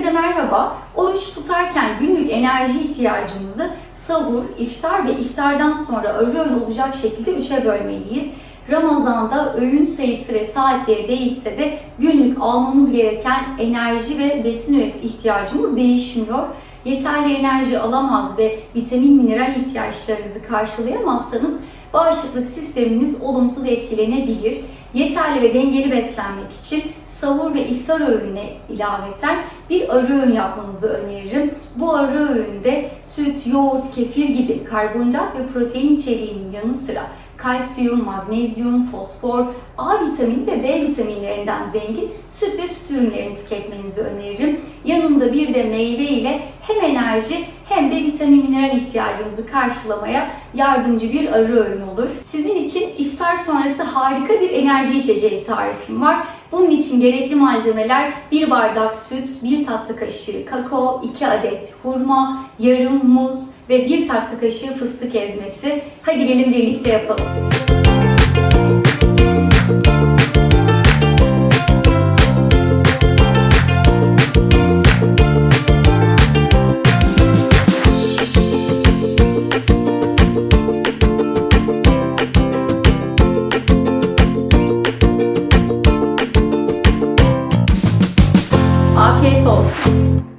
Herkese merhaba. Oruç tutarken günlük enerji ihtiyacımızı sahur, iftar ve iftardan sonra öğün olacak şekilde üçe bölmeliyiz. Ramazanda öğün sayısı ve saatleri değişse de günlük almamız gereken enerji ve besin öğesi ihtiyacımız değişmiyor. Yeterli enerji alamaz ve vitamin mineral ihtiyaçlarınızı karşılayamazsanız bağışıklık sisteminiz olumsuz etkilenebilir. Yeterli ve dengeli beslenmek için sahur ve iftar öğününe ilaveten bir ara öğün yapmanızı öneririm. Bu ara öğünde süt, yoğurt, kefir gibi karbonhidrat ve protein içeriğinin yanı sıra kalsiyum, magnezyum, fosfor, A vitamini ve B vitaminlerinden zengin süt ve süt ürünlerini tüketmenizi öneririm. Yanında bir de meyve ile hem enerji hem de vitamin mineral ihtiyacınızı karşılamaya yardımcı bir ara öğün olur. Sizin için iftar sonrası harika bir enerji içeceği tarifim var. Bunun için gerekli malzemeler 1 bardak süt, 1 tatlı kaşığı kakao, 2 adet hurma, yarım muz ve 1 tatlı kaşığı fıstık ezmesi. Hadi gelin birlikte yapalım. Afiyet olsun.